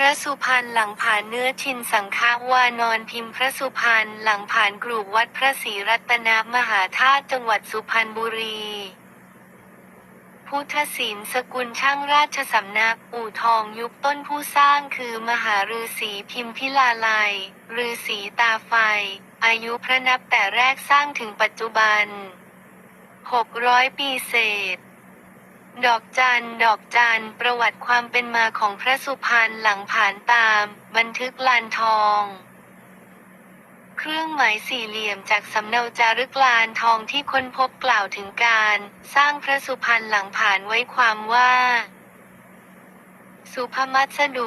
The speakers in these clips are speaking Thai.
พระสุพรรณหลังผ่านเนื้อชินสังฆวานอนพิมพ์พระสุพรรณหลังผ่านกรุวัดพระศรีรัตนมหาธาตุจังหวัดสุพรรณบุรี พุทธศิลป์สกุลช่างราชสำนักอู่ทองยุคต้นผู้สร้างคือมหาฤาษีพิมพิลาลัยฤาษีตาไฟ อายุพระนับแต่แรกสร้างถึงปัจจุบัน 600 ปีเศษ ดอกจัน ดอกจัน ประวัติความเป็นมาของพระสุพรรณหลังผ่านตาม บันทึกลานทอง เครื่องหมายสี่เหลี่ยมจากสำเนาจารึกลานทองที่ค้นพบกล่าวถึงการ สร้างพระสุพรรณหลังผ่านไว้ความว่า สุภมัสดุ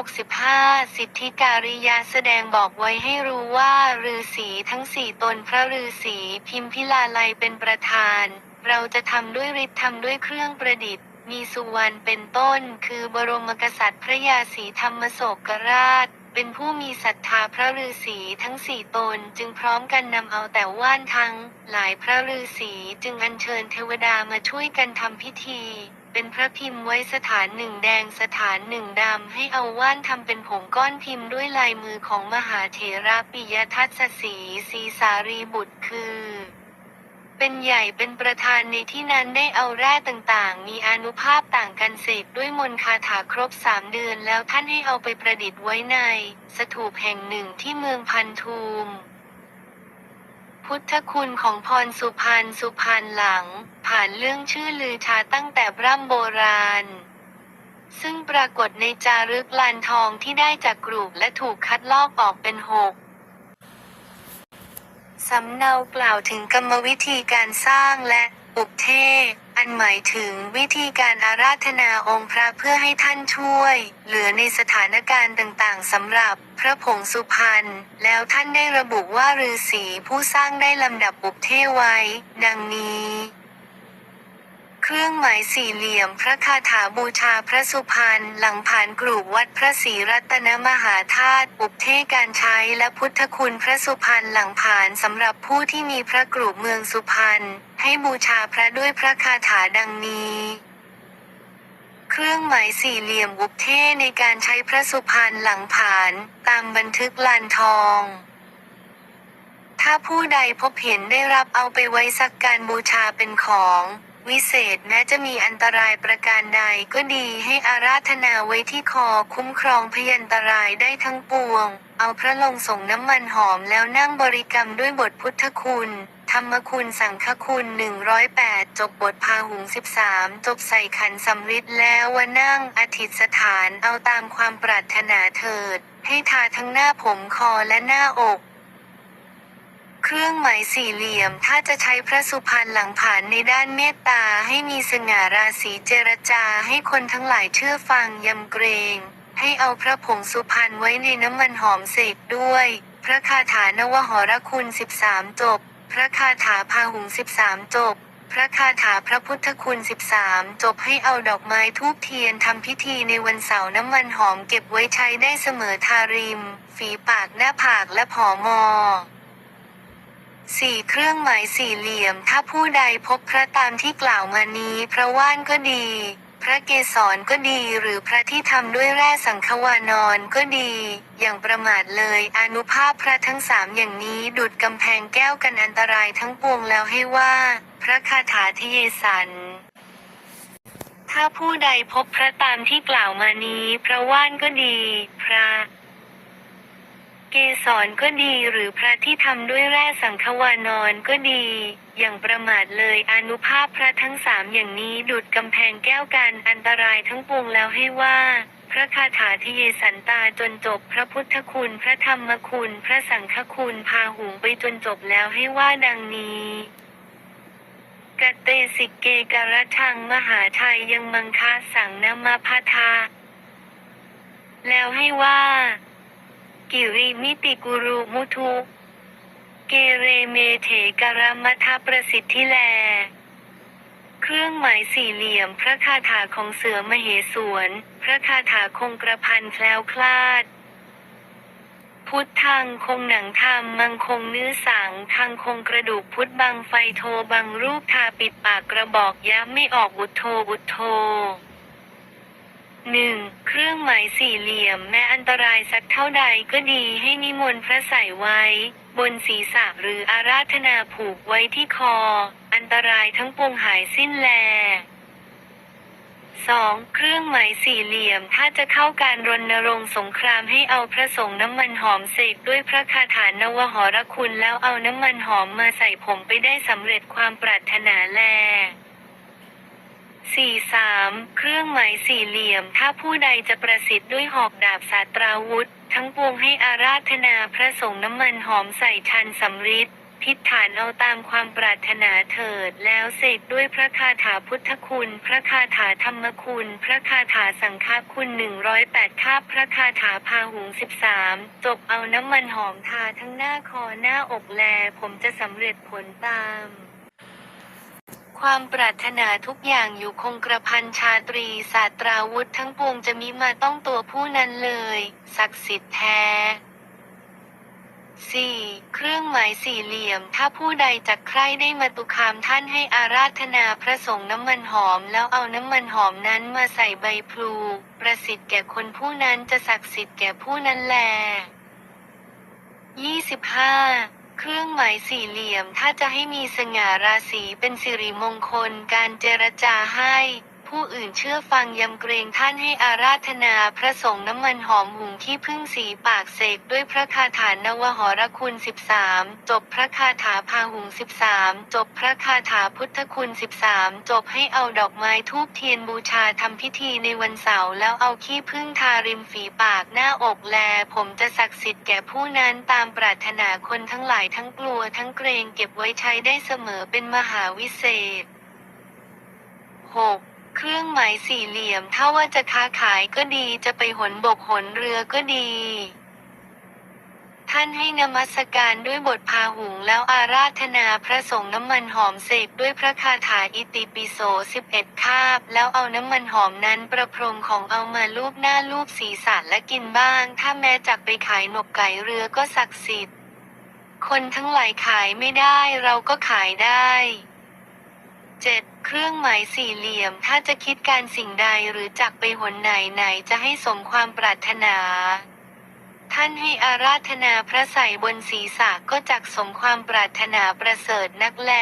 1265 สิทธิการิยาแสดงบอกไว้ให้รู้ว่าฤาษีทั้งสี่ตนพระฤาษีพิมพิลาไลยเป็นประธาน เราจะทำด้วยฤทธิ์ทำด้วยเครื่องประดิษฐ์ มีสุวรรณเป็นต้น คือบรมกษัตริย์พระยาศรีธรรมโศกราช เป็นผู้มีศรัทธาพระฤาษีทั้งสี่ตนจึงพร้อมกันนำเอาแต่ว่านทั้ง หลายพระฤาษีจึงอัญเชิญเทวดามาช่วยกันทำพิธีเป็นพระพิมพ์ไว้สถานหนึ่งแดงสถานหนึ่งดำให้เอาว่านทำเป็นผงก้อนพิมพ์ด้วยลายมือของมหาเถระปิยทัศสีสีสารีบุตรคือ เป็นใหญ่เป็นประธานในที่นั้นได้เอาแร่ต่างๆ มีอนุภาพต่างกันเสกด้วยมนคาถาครบสามเดือนแล้วท่านให้เอาไปประดิษฐ์ไว้ใน สถูปแห่งหนึ่งที่เมืองพันทูม พุทธคุณของพรสุพรรณสุพรรณหลัง ผ่านเรื่องชื่อลือชาตั้งแต่ร่ำโบราณซึ่งปรากฏในจารึกลานทองที่ได้จากกรุและถูกคัดลอกออกเป็นหก สำเนากล่าวถึงกรรมวิธีการสร้างและอุปเทศ อันหมายถึงวิธีการอาราธนาองค์พระเพื่อให้ท่านช่วย เหลือในสถานการณ์ต่างๆสำหรับพระผงสุพรรณ แล้วท่านได้ระบุว่าฤาษีผู้สร้างได้ลำดับอุปเทศไว้ ดังนี้ เครื่องหมายสี่เหลี่ยมพระคาถาบูชาพระสุพรรณหลังผ่านกรุวัดพระศรีรัตนมหาธาตุอุปเทศการใช้และพุทธคุณพระสุพรรณหลังผ่านสำหรับผู้ที่มีพระกรุเมืองสุพรรณให้บูชาพระด้วยพระคาถาดังนี้เครื่องหมายสี่เหลี่ยมอุปเทในการใช้พระสุพรรณหลังผานตามบันทึกลานทอง ถ้าผู้ใดพบเห็นได้รับเอาไปไว้สักการบูชาเป็นของ วิเศษแม้จะมีอันตรายประการใดก็ดีให้อาราธนาไว้ที่คอคุ้มครองพยันตรายได้ทั้งปวง เอาพระลงส่งน้ำมันหอมแล้วนั่งบริกรรมด้วยบทพุทธคุณ ธรรมคุณสังฆคุณ 108 จบบทพาหุง 13 จบใส่ขันสำริดแล้วว่านั่งอธิษฐานเอาตามความปรารถนาเถิด ให้ทาทั้งหน้าผมคอและหน้าอก เครื่องหมายสี่เหลี่ยม ถ้าจะใช้พระสุพรรณหลังผ่านในด้านเมตตาให้มีสง่าราศีเจรจาให้คนทั้งหลายเชื่อฟังยำเกรง ให้เอาพระผงสุพรรณไว้ในน้ำมันหอมเสกด้วย พระคาถานวหรคุณ 13 จบ พระคาถาพาหุง 13 จบพระคาถาพระพุทธคุณ 13 จบให้เอาดอกไม้ทูบเทียนทำพิธีในวันเสาร์น้ำมันหอมเก็บไว้ใช้ได้เสมอทาริม ฝีปากหน้าผากและผอมอ สี่เครื่องหมายสี่เหลี่ยม ถ้าผู้ใดพบพระตามที่กล่าวมานี้พระว่านก็ดี พระเกศรก็ดีหรือพระที่ทำด้วยแร่สังควานอนก็ดี อย่างประมาทเลยอนุภาพพระทั้งสามอย่างนี้ดุดกำแพงแก้วกันอันตรายทั้งปวงแล้วให้ว่า พระคาถาทเยสันถ้าผู้ใดพบพระตามที่กล่าวมานี้ พระว่านก็ดี พระ กสรก็ดีหรือพระที่ทำด้วยแร่สังควานอนก็ดี อย่างประมาทเลยอนุภาพพระทั้งสามอย่างนี้ดุดกำแพงแก้วกันอันตรายทั้งปวงแล้วให้ว่า พระคาถาทะเยสันตาจนจบพระพุทธคุณ พระธรรมคุณ พระสังฆคุณพาหุงไปจนจบแล้วให้ว่าดังนี้กเตสิกเกกรทังมหาไทยยังมังคะสังนามาพาทาแล้วให้ว่า กิริมิติกุรุมุทุเกเรเมเถกรมัทประสิทธิแล เครื่องหมายสี่เหลี่ยมพระคาถาของเสือมเหสวน พระคาถาคงกระพันแคล้วคลาด พุทธังคงหนังธรรมมังคงเนื้อสังทางคงกระดูกพุทธบังไฟโทบังรูปทาปิดปากกระบอกย้ำไม่ออกอุทโทอุทโท หนึ่งเครื่องหมายสี่เหลี่ยมแม้อันตรายสักเท่าใดก็ดีให้นิมนต์พระใส่ไว้ บนศีรษะหรืออาราธนาผูกไว้ที่คอ อันตรายทั้งปวงหายสิ้นแล 2. เครื่องหมายสี่เหลี่ยมถ้าจะเข้าการรณรงค์สงครามให้เอาพระสงฆ์น้ำมันหอมเสกด้วยพระคาถานวหรคุณแล้วเอาน้ำมันหอมมาใส่ผมไปได้สำเร็จความปรารถนาแล 4. เครื่องหมายสี่เหลี่ยม ถ้าผู้ใดจะประสิทธิ์ด้วยหอกดาบสาตราวุธ ทั้งปวงให้อาราธนาพระสงฆ์น้ำมันหอมใส่ชันสำริดพิฏฐานเอาตามความปรารถนาเถิด แล้วเสกด้วยพระคาถาพุทธคุณ พระคาถาธรรมคุณ พระคาถาสังฆคุณหนึ่งร้อยแปดคาบพระคาถาพาหุงสิบสามจบเอาน้ำมันหอมทาทั้งหน้าคอหน้าอกแล ผมจะสำเร็จผลตาม ความปรารถนาทุกอย่างอยู่คงกระพันชาตรีศาสตราวุธทั้งปวงจะมิมาต้องตัวผู้นั้นเลย ศักดิ์สิทธิ์แท้ 4. เครื่องหมายสี่เหลี่ยม ถ้าผู้ใดจักใคร่ได้มาตุคามท่านให้อาราธนาพระสงฆ์น้ำมันหอม แล้วเอาน้ำมันหอมนั้นมาใส่ใบพลู ประสิทธิ์แก่คนผู้นั้นจะศักดิ์สิทธิ์แก่ผู้นั้นแล 25. เครื่องหมายสี่เหลี่ยมถ้าจะให้มีสง่าราศีเป็นสิริมงคลการเจรจาให้ ผู้อื่นเชื่อฟังยำเกรงท่านให้อาราธนาพระสงฆ์น้ำมันหอมหุงที่พึ่งสีปากเสกด้วยพระคาถานวหรคุณ 13 จบพระคาถาพาหุง 13 จบพระคาถาพุทธคุณ 13 จบให้เอาดอกไม้ทูบเทียนบูชาทำพิธีในวันเสาร์แล้วเอาขี้พึ่งทาริมฝีปากหน้าอกแล ผมจะศักดิ์สิทธิ์แก่ผู้นั้นตามปรารถนาคนทั้งหลายทั้งกลัวทั้งเกรงเก็บไว้ใช้ได้เสมอเป็นมหาวิเศษ 6. เครื่องหมายสี่เหลี่ยม ถ้าว่าจะค้าขายก็ดี จะไปหนบกหนเรือก็ดี ท่านให้นมัสการด้วยบทพาหุงแล้วอาราธนาพระสงฆ์น้ำมันหอมเสกด้วยพระคาถาอิติปิโส11คาบ แล้วเอาน้ำมันหอมนั้นประพรมของเอามาลูบหน้าลูบศีรษะและกินบ้าง ถ้าแม้จักไปขายหนกไก่เรือก็ศักดิ์สิทธิ์ คนทั้งหลายขายไม่ได้เราก็ขายได้ 7. เครื่องหมายสี่เหลี่ยม ถ้าจะคิดการสิ่งใดหรือจักไปหนไหนไหนจะให้สมความปรารถนา ท่านให้อาราธนาพระใส่บนศีรษะก็จักสมความปรารถนาประเสริฐนักแล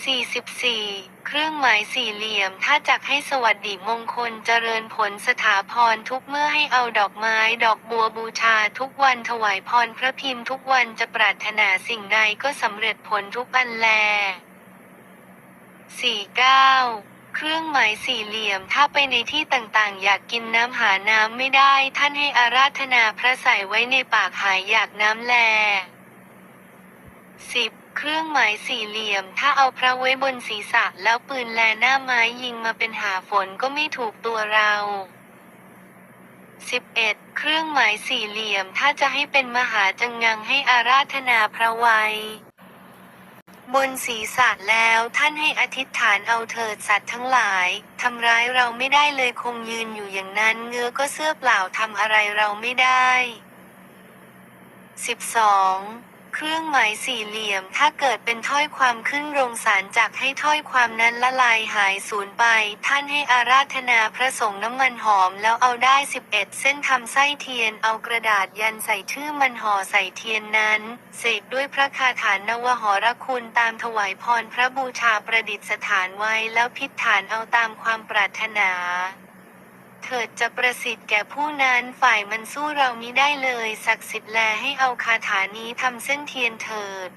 44. เครื่องหมายสี่เหลี่ยม ถ้าจักให้สวัสดิมงคลเจริญผลสถาพรทุกเมื่อให้เอาดอกไม้ ดอกบัวบูชาทุกวันถวายพรพระพิมพ์ทุกวันจะปรารถนาสิ่งใดก็สำเร็จผลทุกอันแล 49. เครื่องหมายสี่เหลี่ยมถ้าไปในที่ต่างๆ อยากกินน้ำหาน้ำไม่ได้ ท่านให้อาราธนาพระใส่ไว้ในปากหายอยากน้ำแล 10. เครื่องหมายสี่เหลี่ยม ถ้าเอาพระไว้บนศีรษะแล้วปืนแลหน้าไม้ยิงมาเป็นหาฝนก็ไม่ถูกตัวเรา 11. เครื่องหมายสี่เหลี่ยม ถ้าจะให้เป็นมหาจังงังให้อาราธนาพระไว้ บนศีรษะแล้วท่านให้อธิษฐานเอาเถิดสัตว์ทั้งหลายทำร้ายเราไม่ได้เลยคงยืนอยู่อย่างนั้นเงื้อก็เสื้อเปล่าทำอะไรเราไม่ได้ 12. เครื่องหมายสี่เหลี่ยม ถ้าเกิดเป็นถ้อยความขึ้นโรงสารจากให้ถ้อยความนั้นละลายหายสูญไป ท่านให้อาราธนาพระสงฆ์น้ำมันหอมแล้วเอาได้ 11 เส้นทำไส้เทียนเอากระดาษยันใส่ชื่อมันห่อใส่เทียนนั้น เสกด้วยพระคาถานวหรคุณตามถวายพรพระบูชาประดิษฐานไว้แล้วพิฐานเอาตามความปรารถนา เถิดจะประสิทธิ์แก่ผู้นั้นฝ่ายมันสู้เรามิได้เลย ศักดิ์สิทธิ์แลให้เอาคาถานี้ทำเส้นเทียนเถิด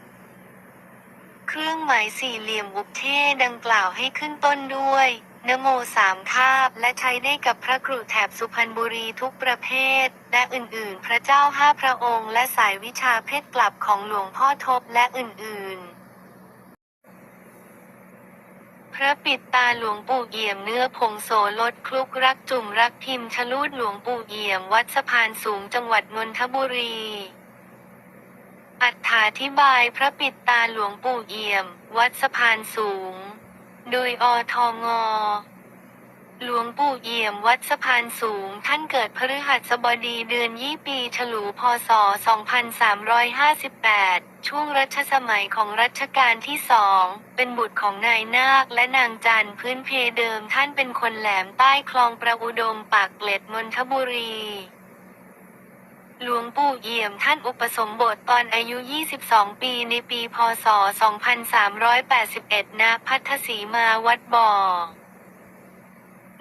เครื่องหมายสี่เหลี่ยมอุบเทดังกล่าวให้ขึ้นต้นด้วยนโมสามคาบและใช้ได้กับพระกรุแถบสุพรรณบุรีทุกประเภท และอื่นๆ พระเจ้าห้าพระองค์ และสายวิชาเพชรกลับของหลวงพ่อทบและอื่นๆ พระปิดตาหลวงปู่เอี่ยมเนื้อพงโสลดคลุกรักจุ่มรักพิมพ์ชลูดหลวงปู่เอี่ยมวัดสะพานสูงจังหวัดนนทบุรี อัถาธิบายพระปิดตาหลวงปู่เอี่ยม วัดสะพานสูง โดยอทองอ หลวงปู่เอี่ยมวัดสะพานสูง ท่านเกิดพฤหัสบดีเดือนยี่ปีฉลูพศ 2358 ช่วงรัชสมัยของรัชกาลที่สอง เป็นบุตรของนายนาคและนางจันพื้นเพเดิมท่านเป็นคนแหลมใต้คลองประอุดมปากเกร็ดนนทบุรีหลวงปู่เอี่ยมท่านอุปสมบทตอนอายุ 22 ปีในปี พศ 2381 ณ พัทธสีมาวัดบ่อ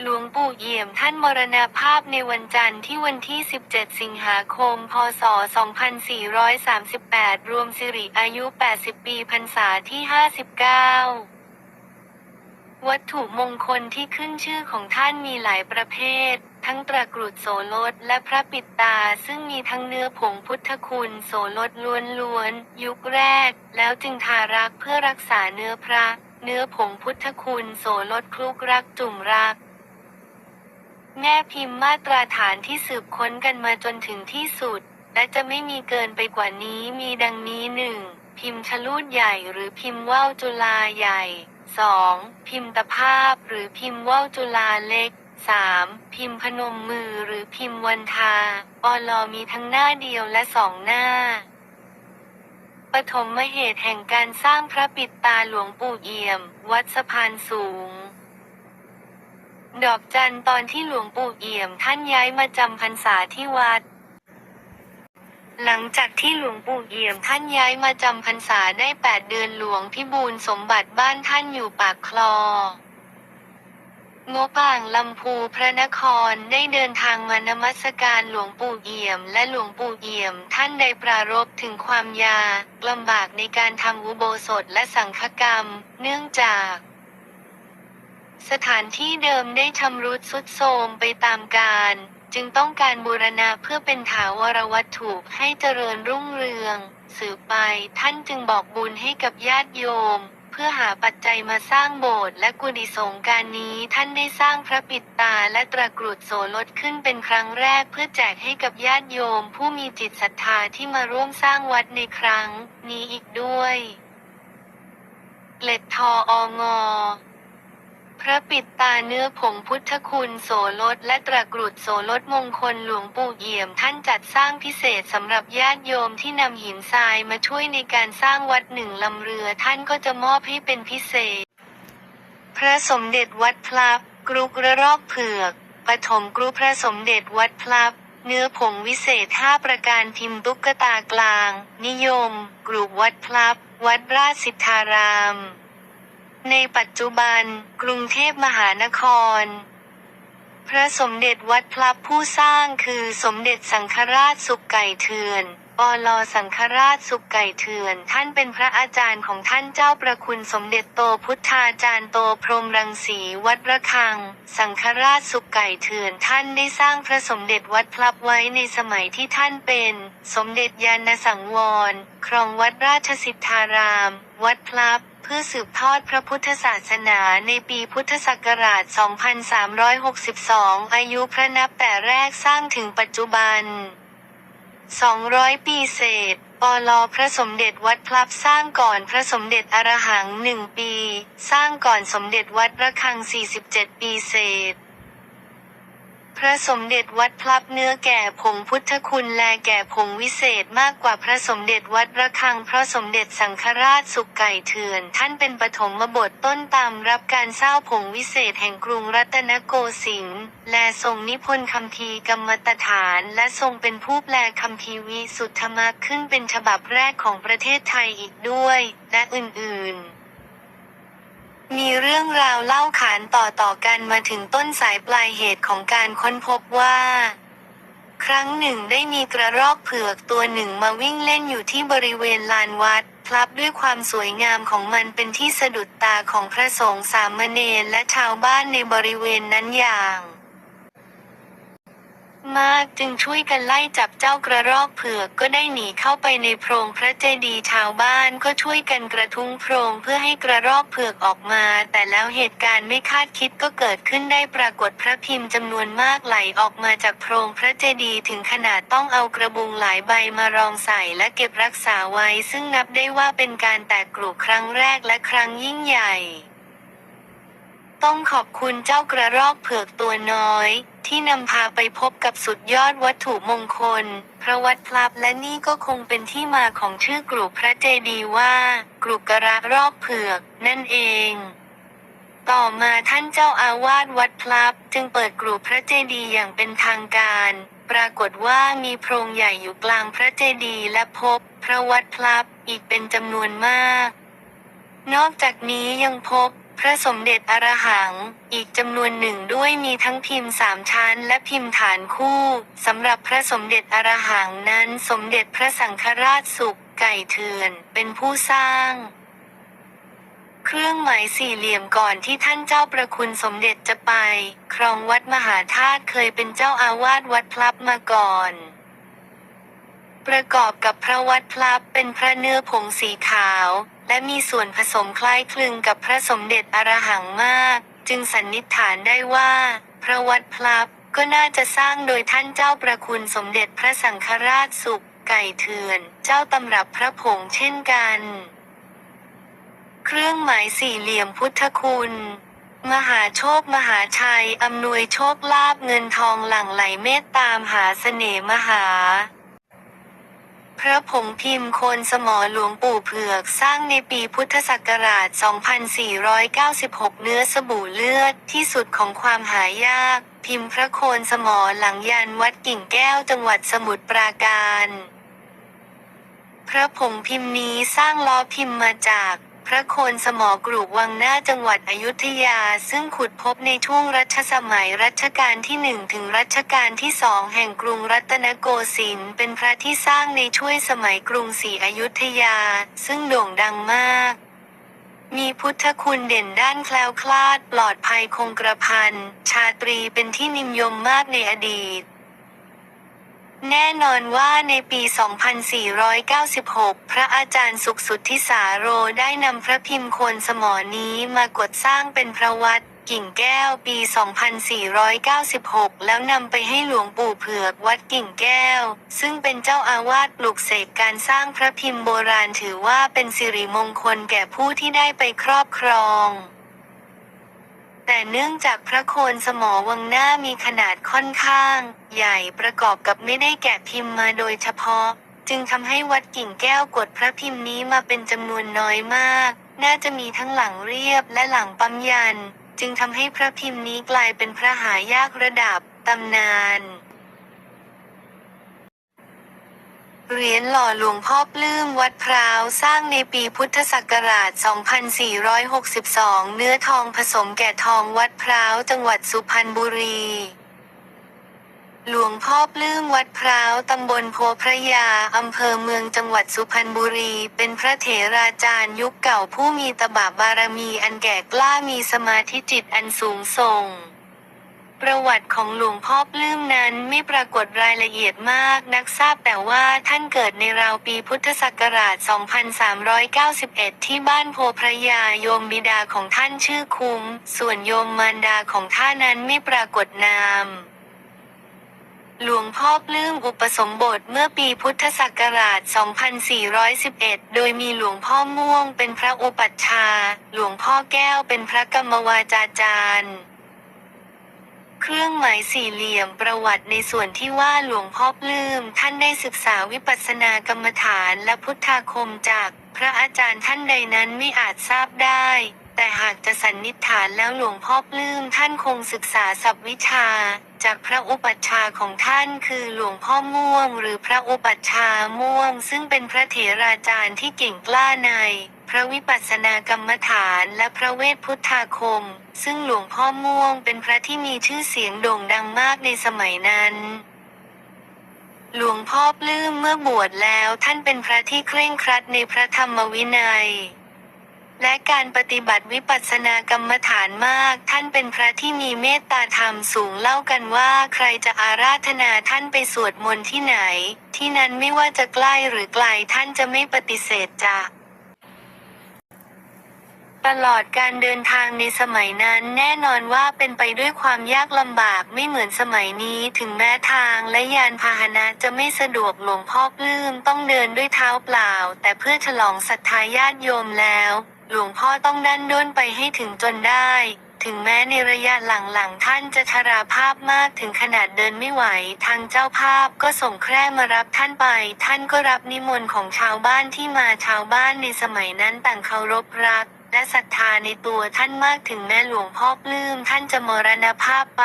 หลวงปู่เอี่ยมท่านมรณภาพในวันจันทร์ที่วันที่ 17 สิงหาคม พศ 2438 รวมสิริอายุ 80 ปีพรรษาที่ 59 วัตถุมงคลที่ขึ้นชื่อของท่านมีหลายประเภท ทั้งตระกรุดโสรถและพระปิดตาซึ่งมีทั้งเนื้อผงพุทธคุณโสรถล้วนๆ ยุคแรก แล้วจึงทารักเพื่อรักษาเนื้อพระ เนื้อผงพุทธคุณโสรถคลุกรักจุ่มรัก แม่พิมพ์มาตราฐานที่สืบค้นกันมาจนถึงที่สุด และจะไม่มีเกินไปกว่านี้มีดังนี้หนึ่งพิมพ์ชะลูดใหญ่หรือพิมพ์ว่าวจุลาใหญ่ 2. พิมพ์ตะภาพหรือพิมพ์ว่าวจุลาเล็ก 3. พิมพ์พนมมือหรือพิมพ์วันทาปลอมีทั้งหน้าเดียวและสองหน้า ปฐมเหตุแห่งการสร้างพระปิดตาหลวงปู่เอี่ยม วัดสะพานสูง ดอกจันตอนที่หลวงปู่เอี่ยมท่านย้ายมาจำพรรษาที่วัด หลังจากที่หลวงปู่เอี่ยมท่านย้ายมาจำพรรษาได้แปดเดือนหลวงพิบูลสมบัติบ้านท่านอยู่ปากคลองบอ่างลำพูพระนครได้เดินทางมานมัสการหลวงปู่เอี่ยม และหลวงปู่เอี่ยมท่านได้ปรารภถึงความยากลำบากในการทำอุโบสถและสังฆกรรม เนื่องจาก สถานที่เดิมได้ชำรุดทรุดโทรมไปตามกาลจึงต้องการบูรณะเพื่อเป็นถาวรวัตถุให้เจริญรุ่งเรือง สืบไปท่านจึงบอกบุญให้กับญาติโยม เพื่อหาปัจจัยมาสร้างโบสถ์และกุฏิสงการนี้ท่านได้สร้างพระปิดตาและตระกรุดโสรถขึ้นเป็นครั้งแรกเพื่อแจกให้กับญาติโยม ผู้มีจิตศรัทธาที่มาร่วมสร้างวัดในครั้ง นี้อีกด้วยเกล็ดทอองอ พระปิดตาเนื้อผงพุทธคุณโสรถและตระกรุดโสรถมงคลหลวงปู่เอี่ยมท่านจัดสร้างพิเศษสำหรับญาติโยมที่นำหินทรายมาช่วยในการสร้างวัดหนึ่งลำเรือท่านก็จะมอบให้เป็นพิเศษ พระสมเด็จวัดพลับ กรุกระรอกเผือกปฐมกรุพระสมเด็จวัดพลับ เนื้อผงวิเศษห้าประการพิมพ์ตุ๊กตากลาง นิยม กรุวัดพลับ วัดราชสิทธาราม ในปัจจุบัน กรุงเทพมหานคร พระสมเด็จวัดพลับผู้สร้างคือสมเด็จสังฆราชสุขไก่เถือนปลอสังฆราชสุขไก่เถื่อน ท่านเป็นพระอาจารย์ของท่านเจ้าประคุณสมเด็จโตพุทธาจารย์โตพรมรังสีวัดระฆัง สังฆราชสุขไก่เถื่อน ท่านได้สร้างพระสมเด็จวัดพลับไว้ในสมัยที่ท่านเป็น สมเด็จยานสังวร ครองวัดราชสิทธาราม วัดพลับ เพื่อสืบทอดพระพุทธศาสนาในปีพุทธศักราช 2362 อายุพระนับแต่แรกสร้างถึงปัจจุบัน 200 ปีเศษปลอพระสมเด็จวัดพลับสร้างก่อนพระสมเด็จอรหังหนึ่งปี สร้างก่อนสมเด็จวัดระฆัง 47 ปีเศษ พระสมเด็จวัดพลับเนื้อแก่ผงพุทธคุณแลแก่ผงวิเศษมากกว่าพระสมเด็จวัดระฆังเพราะสมเด็จสังฆราชสุขไก่เถื่อน ท่านเป็นปฐมบทต้นตำรับการเศร้าผงวิเศษแห่งกรุงรัตนโกสินทร์และทรงนิพนธ์คำพีกรรมตฐาน และทรงเป็นผู้แปลคำพีวิสุทธมรรคขึ้นเป็นฉบับแรกของประเทศไทยอีกด้วย และอื่นๆ มีเรื่องราวเล่าขานต่อต่อๆกันมาถึงต้นสายปลายเหตุของการค้นพบว่า ครั้งหนึ่งได้มีกระรอกเผือกตัวหนึ่งมาวิ่งเล่นอยู่ที่บริเวณลานวัดพลับด้วยความสวยงามของมันเป็นที่สะดุดตาของพระสงฆ์สามเณรและชาวบ้านในบริเวณนั้นอย่าง มากจึงช่วยกันไล่จับเจ้ากระรอกเผือกก็ได้หนีเข้าไปในโพรงพระเจดีย์ชาวบ้านก็ช่วยกันกระทุ้งโพรงเพื่อให้กระรอกเผือกออกมา แต่แล้วเหตุการณ์ไม่คาดคิดก็เกิดขึ้นได้ปรากฏพระพิมพ์จำนวนมากไหลออกมาจากโพรงพระเจดีย์ถึงขนาดต้องเอากระบุงหลายใบมารองใส่และเก็บรักษาไว้ ซึ่งนับได้ว่าเป็นการแตกกลุ่ครั้งแรกและครั้งยิ่งใหญ่ ต้องขอบคุณเจ้ากระรอกเผือกตัวน้อย ที่นำพาไปพบกับสุดยอดวัตถุมงคล พระวัดพลับและนี่ก็คงเป็นที่มาของชื่อกรุพระเจดีว่ากรุกระรอกเผือกนั่นเอง ต่อมาท่านเจ้าอาวาสวัดพลับ จึงเปิดกรุพระเจดีอย่างเป็นทางการ ปรากฏว่ามีโพรงใหญ่อยู่กลางพระเจดีและพบ พระวัดพลับอีกเป็นจำนวนมาก นอกจากนี้ยังพบ พระสมเด็จอรหัง อีกจำนวนหนึ่งด้วยมีทั้งพิมพ์สามชั้นและพิมพ์ฐานคู่สำหรับพระสมเด็จอรหังนั้นสมเด็จพระสังฆราชสุขไก่เถื่อนเป็นผู้สร้างเครื่องหมายสี่เหลี่ยมก่อนที่ท่านเจ้าประคุณสมเด็จจะไป ครองวัดมหาธาตุเคยเป็นเจ้าอาวาสวัดพลับมาก่อน ประกอบกับพระวัดพลับเป็นพระเนื้อผงสีขาว และมีส่วนผสมคล้ายคลึงกับพระสมเด็จอรหังมาก จึงสันนิษฐานได้ว่า พระวัดพลับก็น่าจะสร้างโดยท่านเจ้าประคุณสมเด็จพระสังฆราชสุข ไก่เถื่อน เจ้าตำรับพระผงเช่นกัน เครื่องหมายสี่เหลี่ยมพุทธคุณ มหาโชคมหาชัยอำนวยโชคลาภเงินทองหลั่งไหลเมตตามหาเสน่มหา พระผงพิมพ์โคนสมอหลวงปู่เผือกสร้างในปีพุทธศักราช 2496 เนื้อสบู่เลือดที่สุดของความหายาก พิมพ์พระโคนสมอหลังยันวัดกิ่งแก้วจังหวัดสมุทรปราการ พระผงพิมพ์นี้สร้างล้อพิมพ์มาจาก พระโคนสมอกรุวังหน้าจังหวัดอยุธยา ซึ่งขุดพบในช่วงรัชสมัยรัชกาลที่หนึ่งถึงรัชกาลที่สองแห่งกรุงรัตนโกสินทร์เป็นพระที่สร้างในช่วงสมัยกรุงศรีอยุธยา ซึ่งโด่งดังมาก มีพุทธคุณเด่นด้านแคล้วคลาดปลอดภัยคงกระพันชาตรีเป็นที่นิยมมากในอดีต แน่นอนว่าในปี 2496 พระอาจารย์สุขสุทธิสาโรได้นำพระพิมพ์โคนสมอนี้มากดสร้างเป็นพระวัดกิ่งแก้วปี 2496 แล้วนำไปให้หลวงปู่เผือกวัดกิ่งแก้ว ซึ่งเป็นเจ้าอาวาสปลุกเสกการสร้างพระพิมพ์โบราณถือว่าเป็นสิริมงคลแก่ผู้ที่ได้ไปครอบครอง แต่เนื่องจากพระโคนสมอวังหน้ามีขนาดค่อนข้าง ใหญ่ประกอบกับไม่ได้แกะพิมพ์มาโดยเฉพาะ จึงทำให้วัดกิ่งแก้วกดพระพิมพ์นี้มาเป็นจำนวนน้อยมาก น่าจะมีทั้งหลังเรียบและหลังปั๊มยัน จึงทำให้พระพิมพ์นี้กลายเป็นพระหายากระดับตำนาน เหรียญหล่อหลวงพ่อปลื้มวัดพร้าวสร้างในปีพุทธศักราช 2462 เนื้อทองผสมแก่ทองวัดพร้าวจังหวัดสุพรรณบุรี หลวงพ่อปลื้มวัดพร้าวตำบลโพพระยาอำเภอเมืองจังหวัดสุพรรณบุรี เป็นพระเถราจารย์ยุคเก่าผู้มีตบะบารมีอันแก่กล้ามีสมาธิจิตอันสูงส่ง ประวัติของหลวงพ่อปลื้มนั้นไม่ปรากฏรายละเอียดมากนักทราบแต่ว่าท่านเกิดในราวปีพุทธศักราช 2391 ที่บ้านโพพระยาโยมบิดาของท่านชื่อคุ้ม ส่วนโยมมารดาของท่านนั้นไม่ปรากฏนามหลวงพ่อปลื้มอุปสมบทเมื่อปีพุทธศักราช 2411 โดยมีหลวงพ่อม่วงเป็นพระอุปัชฌาย์ หลวงพ่อแก้วเป็นพระกรรมวาจาจารย์ เครื่องหมายสี่เหลี่ยมประวัติในส่วนที่ว่าหลวงพ่อปลื้มท่านได้ศึกษาวิปัสสนากรรมฐานและพุทธาคมจากพระอาจารย์ท่านใดนั้นไม่อาจทราบได้ แต่หากจะสันนิษฐานแล้วหลวงพ่อปลื้มท่านคงศึกษาศัพท์วิชา จากพระอุปัชฌาย์ของท่านคือหลวงพ่อม่วง หรือพระอุปัชฌาย์ม่วง ซึ่งเป็นพระเถราจารย์ที่เก่งกล้าใน ระวิปัสสนากรรมฐานและพระเวทพุทธาคม ซึ่งหลวงพ่อม่วงเป็นพระที่มีชื่อเสียงโด่งดังมากในสมัยนั้น หลวงพ่อปลื้มเมื่อบวชแล้วท่านเป็นพระที่เคร่งครัดในพระธรรมวินัย และการปฏิบัติวิปัสสนากรรมฐานมาก ท่านเป็นพระที่มีเมตตาธรรมสูงเล่ากันว่าใครจะอาราธนาท่านไปสวดมนต์ที่ไหน ที่นั้นไม่ว่าจะใกล้หรือไกลท่านจะไม่ปฏิเสธจะ ตลอดการเดินทางในสมัยนั้นแน่นอนว่าเป็นไปด้วยความยากลำบากไม่เหมือนสมัยนี้ถึงแม้ทางและยานพาหนะจะไม่สะดวกหลวงพ่อปลื้มต้องเดินด้วยเท้าเปล่า แต่เพื่อฉลองศรัทธาญาติโยมแล้ว หลวงพ่อต้องดันด้นไปให้ถึงจนได้ถถึงแม้ในระยะหลังๆท่านจะชราภาพมากถึงขนาดเดินไม่ไหว ทางเจ้าภาพก็ส่งแคร่มารับท่านไป ท่านก็รับนิมนต์ของชาวบ้านที่มาชาวบ้านในสมัยนั้นต่างเคารพรัก และศรัทธาในตัวท่านมากถึงแม้หลวงพ่อปลื้มท่านจะมรณภาพไป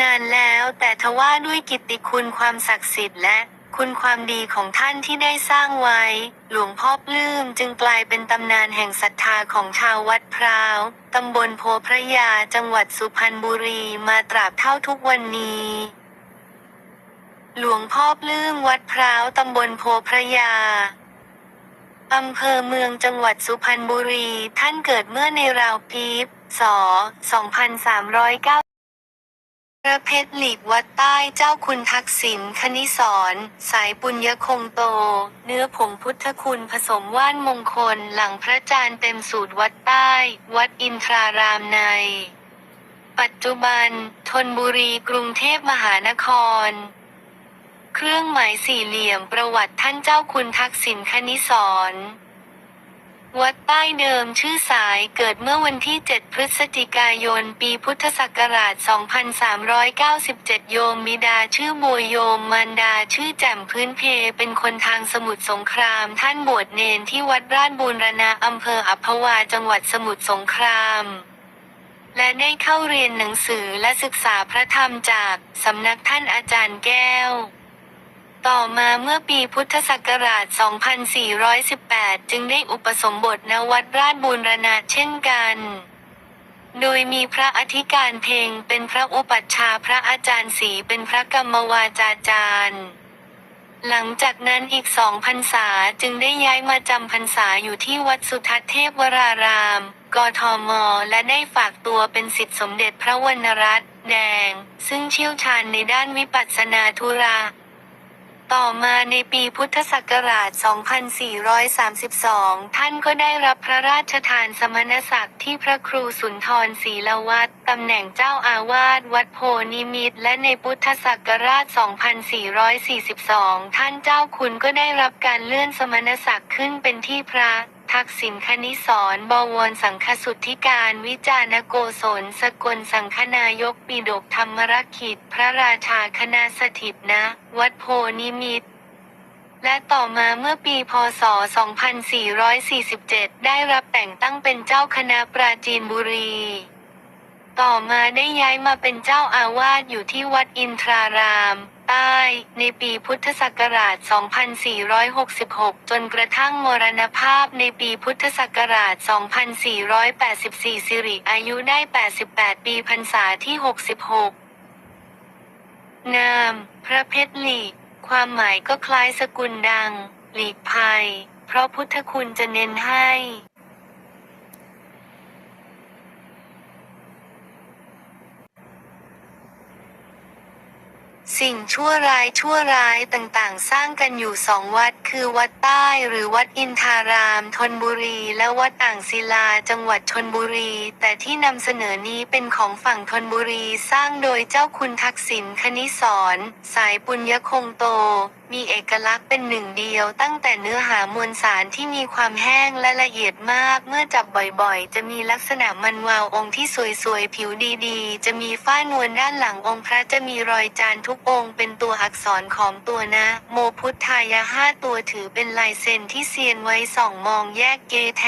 นานแล้วแต่ทว่าด้วยกิตติคุณความศักดิ์สิทธิ์และคุณความดีของท่านที่ได้สร้างไว้ หลวงพ่อปลื้มจึงกลายเป็นตำนานแห่งศรัทธาของชาววัดพร้าว ตำบลโพพระยาจังหวัดสุพรรณบุรีมาตราบเท่าทุกวันนี้ หลวงพ่อปลื้มวัดพร้าวตำบลโพพระยา อำเภอเมืองจังหวัดสุพรรณบุรี ท่านเกิดเมื่อในราวปีพศ2309พระเพชรหลีกวัดใต้เจ้าคุณทักษิณคณิสรสายปุญญคงโต เนื้อผงพุทธคุณผสมว่านมงคลหลังพระจานทร์เต็มสูตรวัดใต้ วัดอินทรารามใน ปัจจุบันธนบุรีกรุงเทพมหานคร เครื่องหมายสี่เหลี่ยมประวัติท่านเจ้าคุณทักษิณคณิสรวัดใต้เดิมชื่อสายเกิดเมื่อวันที่ 7 พฤศจิกายน ปีพุทธศักราช 2397 โยมบิดาชื่อบัวโยมมารดาชื่อแจ่มพื้นเพ เป็นคนทางสมุทรสงคราม ท่านบวชเนนที่วัดราชบูรณะอำเภออัพวาจังหวัดสมุทรสงครามและได้เข้าเรียนหนังสือและศึกษาพระธรรมจากสำนักท่านอาจารย์แก้ว ต่อมาเมื่อปีพุทธศักราช 2418 จึงได้อุปสมบทณวัดราชบูรณะเช่นกัน โดยมีพระอธิการเพงเป็นพระอุปัชฌาย์พระอาจารย์ศรีเป็นพระกรรมวาจาจารย์ หลังจากนั้นอีกสองพรรษาจึงได้ย้ายมาจำพรรษาอยู่ที่วัดสุทัศน์เทพวราราม กทม และได้ฝากตัวเป็นสิทธิสมเด็จพระวรรณรัตน์แดง ซึ่งเชี่ยวชาญในด้านวิปัสสนาธุระ ต่อมาในปีพุทธศักราช 2432 ท่านก็ได้รับพระราชทานสมณศักดิ์ที่พระครูสุนทรศรีละวัดตำแหน่งเจ้าอาวาสวัดโพนิมิตและในพุทธศักราช 2442 ท่านเจ้าคุณก็ได้รับการเลื่อนสมณศักดิ์ขึ้นเป็นที่พระ ทักษิณคณิสรบวรสังคสุทธิการวิจารณโกศลสกลสังคนายกปิดกธรรมรกิจพระราชาคณะสถิตนะ วัดโพนิมิตและต่อมาเมื่อปีพศ 2447 ได้รับแต่งตั้งเป็นเจ้าคณะปราจีนบุรี ต่อมาได้ย้ายมาเป็นเจ้าอาวาสอยู่ที่วัดอินทราราม ใต้ ในปีพุทธศักราช 2466 จนกระทั่งมรณภาพในปีพุทธศักราช 2484 สิริอายุได้ 88 ปีพรรษาที่ 66 นาม พระเพชรหลีก ความหมายก็คล้ายสกุลดัง หลีกภัย เพราะพุทธคุณจะเน้นให้ สิ่งชั่วร้ายชั่วร้ายต่างๆ สร้างกันอยู่สองวัดคือวัดใต้หรือวัดอินทารามธนบุรี และวัดอ่างศิลาจังหวัดชนบุรี แต่ที่นำเสนอนี้เป็นของฝั่งธนบุรีสร้างโดยเจ้าคุณทักษิณคณิสรสายปุญญคงโต มีเอกลักษณ์เป็นหนึ่งเดียวตั้งแต่เนื้อหามวลสารที่มีความแห้งและละเอียดมาก เมื่อจับบ่อยๆ จะมีลักษณะมันวาวองค์ที่สวยๆ ผิวดีๆ จะมีฝ้านวลด้านหลังองค์พระจะมีรอยจานทุกองค์เป็นตัวอักษรของตัวนะ โมพุทธายะห้าตัวถือเป็นลายเซ็นที่เซียนไว้ส่องมองแยกเกแท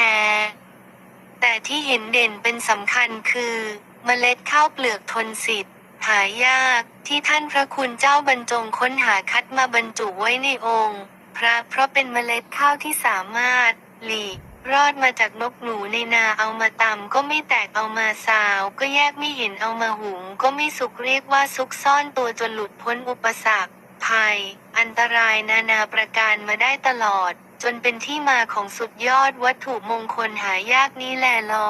แต่ที่เห็นเด่นเป็นสำคัญคือ เมล็ดข้าวเปลือกทนสิทธิ หายากที่ท่านพระคุณเจ้าบรรจงค้นหาคัดมาบรรจุไว้ในองค์ พระเพราะเป็นเมล็ดข้าวที่สามารถ หลีกรอดมาจากนกหนูในนาเอามาตำก็ไม่แตกเอามาสาว ก็แยกไม่เห็นเอามาหุง ก็ไม่สุกเรียกว่าซุกซ่อนตัวจนหลุดพ้นอุปสรรค ภัย อันตรายนานาประการมาได้ตลอด จนเป็นที่มาของสุดยอดวัตถุมงคลหายากนี้แลลอ